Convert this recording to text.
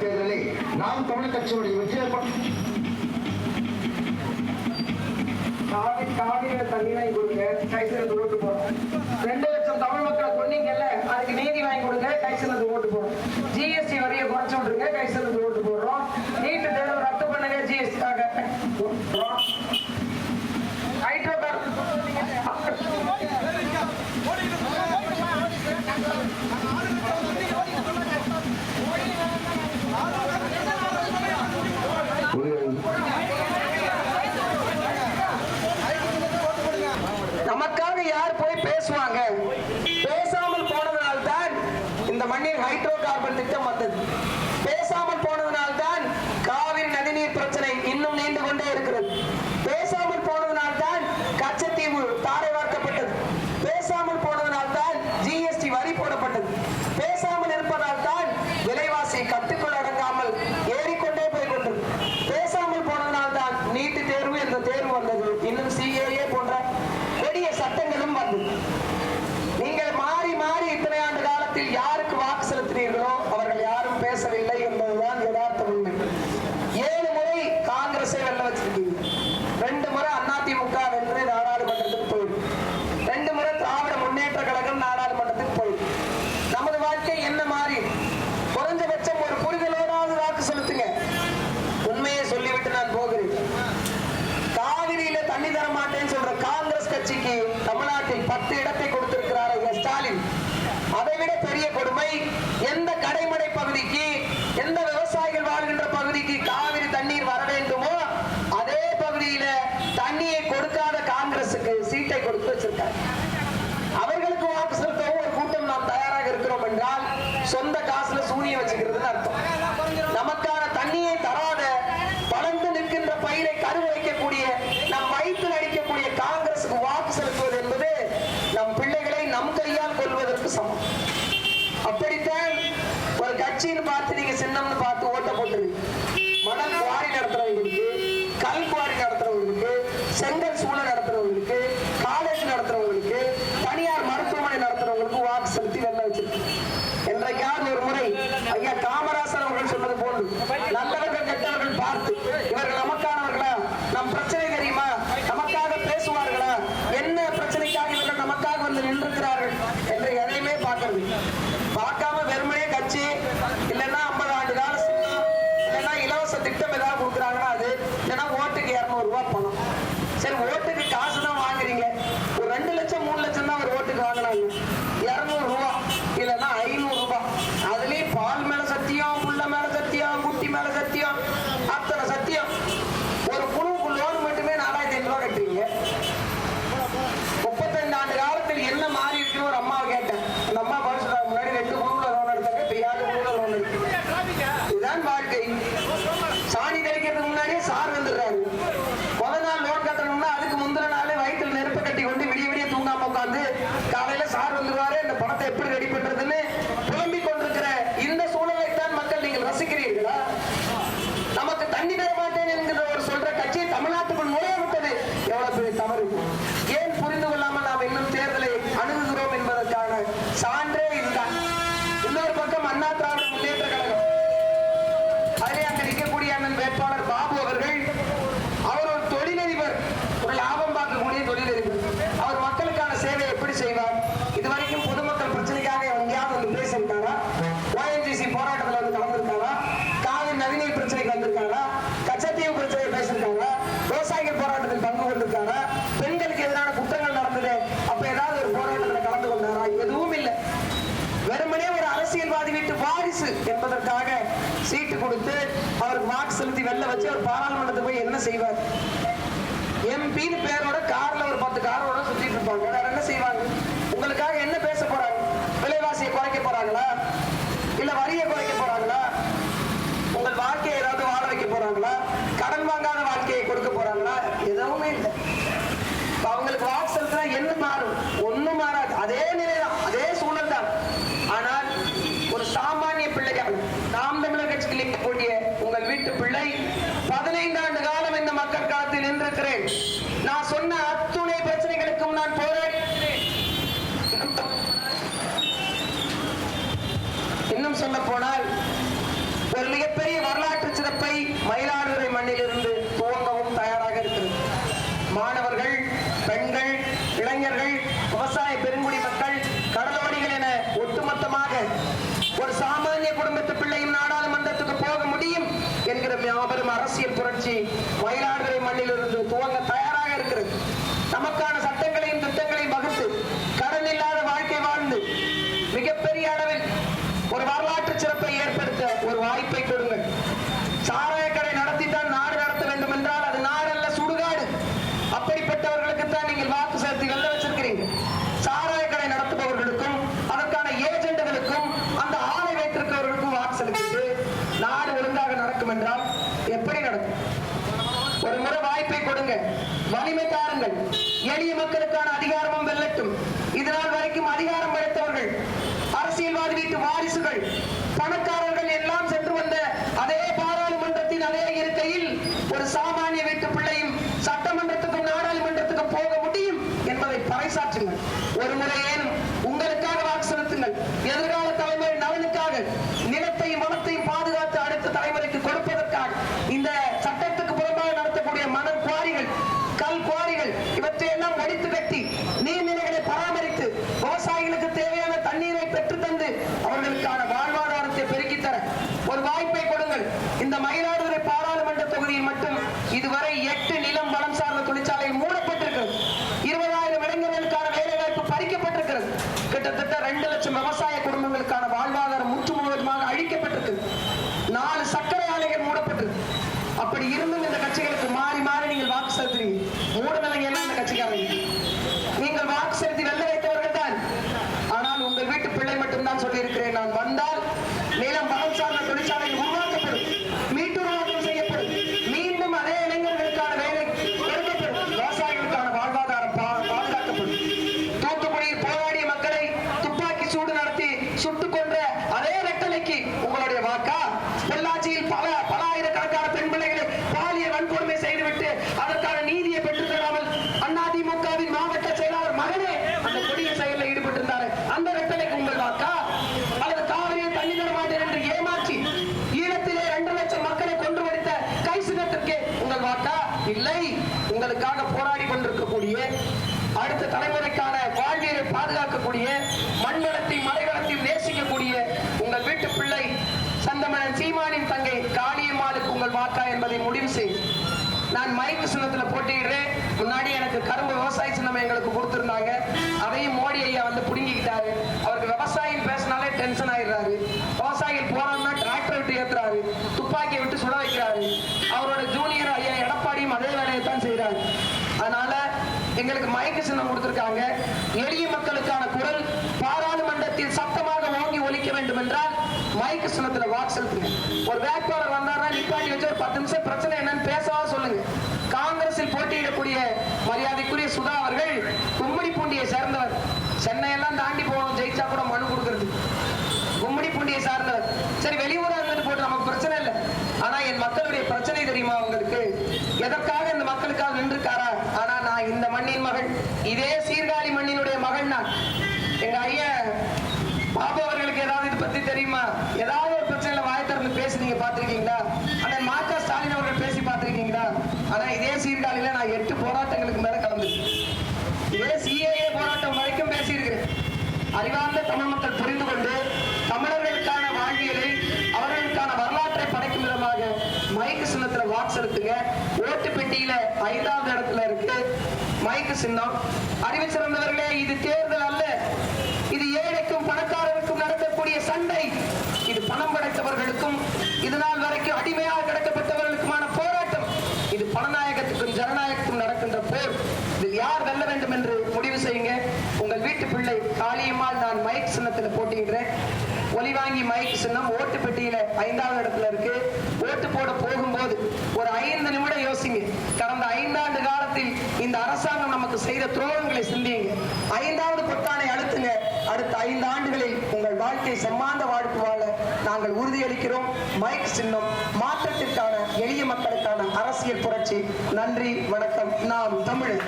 தேர்தலை நாம் தமிழ் கட்சியுடைய வெற்றியாளர் தண்ணி வாங்கி கொடுங்க கைசனத்து ஓட்டு போறோம் ரெண்டு லட்சம் தமிழ் மக்களை சொன்னீங்கல்ல அதுக்கு நீதி வாங்கி கொடுங்க கைசனத்து ஓட்டு போறோம் ஜிஎஸ்டி வரியை குறைச்சு விட்டுருங்க ஓட்டு போடுறோம். நீட்டு தேர்தல் ரத்து பண்ணுங்க ஜிஎஸ்டி களத்தில் யாருக்கு வாக்கு செலுத்தினீர்களோ அவர்கள் யாரும் பேசவில்லை என்பதுதான் யதார்த்த உண்மை. ஏழு முறை காங்கிரஸை வெல்ல வச்சிருக்கீங்க. ரெண்டு முறை அதிமுக வென்று நாடாளுமன்றத்துக்கு போயிடும் ரெண்டு முறை திராவிட முன்னேற்ற கழகம் நாடாளுமன்றத்துக்கு போயிடும் நமது வாழ்க்கை என்ன மாறி குறைஞ்சபட்சம் ஒரு புரிதலோடாவது வாக்கு செலுத்துங்க. உண்மையை சொல்லிவிட்டு நான் போகிறேன். காவிரியில தண்ணி தர மாட்டேன்னு சொல்ற காங்கிரஸ் கட்சிக்கு தமிழ்நாட்டில் பத்து இடத்தை செலுத்தி வெளில வச்சு அவர் பாராளுமன்றத்துக்கு போய் என்ன செய்வார்? எம்பின்னு பேரோட கார்ல ஒரு பத்து காரோட சுத்திட்டு இருப்பாங்க. வேற என்ன செய்வாங்க? வலிமை எளிய மக்களுக்கான அதிகாரமும் வெல்லட்டும். இதனால் வரைக்கும் அதிகாரம் படைத்தவர்கள் அரசியல்வாதி வீட்டு வாரிசுகள் பணக்காரர்கள் எல்லாம் சென்று வந்த அதே பாராளுமன்றத்தின் அதே இருக்கையில் ஒரு சாமானிய வீட்டு பிள்ளையும் சட்டமன்றத்துக்கும் நாடாளுமன்றத்துக்கும் போக முடியும் என்பதை பறைசாற்றுங்கள். ஒரு முறை ஏனும் உங்களுக்காக வாக்கு செலுத்துங்கள். எதிர்கால நான் மயக்கு சின்னத்துல போட்டிடுறேன். முன்னாடி எனக்கு கரும்பு விவசாய சின்னம் எங்களுக்கு கொடுத்துருந்தாங்க. அதையும் மோடி ஐயா வந்து புடுங்கிக்கிட்டாரு. அவருக்கு விவசாயிகள் பேசினாலே டென்ஷன் ஆயிடுறாரு. விவசாயிகள் போறாங்கன்னா டிராக்டர் விட்டு ஏத்துறாரு. துப்பாக்கியை விட்டு சுட வைக்கிறாரு. அவரோட ஜூனியர் ஐயா எடப்பாடியும் அதே வேலையை தான் செய்யறாரு அதனால எங்களுக்கு மயக்க சின்னம் கொடுத்துருக்காங்க. எளிய மக்களுக்கான குரல் பாராளுமன்றத்தில் சத்தமாக ஓங்கி ஒழிக்க வேண்டும் என்றால் மயக்க சின்னத்துல வாக்கு செலுத்துங்க. ஒரு வேட்பாளர் வந்தாருன்னா நிப்பாட்டி வச்சு ஒரு பத்து நிமிஷம் பிரச்சனை என்னன்னு மரியாதைக்குரிய சுதா அவர்கள் கும்மிடிப்பூண்டியை சேர்ந்தவர். சென்னையெல்லாம் தாண்டி போகணும் ஜெயிச்சா கூட மனு கொடுக்கறது. கும்மிடிப்பூண்டியை சார்ந்தவர். சரி வெளியூரா இருந்துட்டு போட்டு நமக்கு பிரச்சனை இல்லை. ஆனா என் மக்களுடைய பிரச்சனை தெரியுமா அவங்களுக்கு எதற்காக இந்த மக்களுக்காக நின்றுக்காரா ஆனா நான் இந்த மண்ணின் மகள். இதே சின்னம். அறிவை சிறந்தவர்களே இது தேர் காலத்தில் இந்த அரசாங்கம் நமக்கு செய்த துரோகங்களை சிந்திங்க ஐந்தாவது பத்தானை அடுத்துங்க அடுத்த ஐந்து ஆண்டுகளில் உங்கள் வாழ்க்கை சம்மாந்த வாழ்க்கை வாழ நாங்கள் உறுதியளிக்கிறோம். மைக் சின்னம் மாற்றத்திற்கான எளிய மக்களுக்கான அரசியல் புரட்சி. நன்றி வணக்கம். நாம் தமிழர்.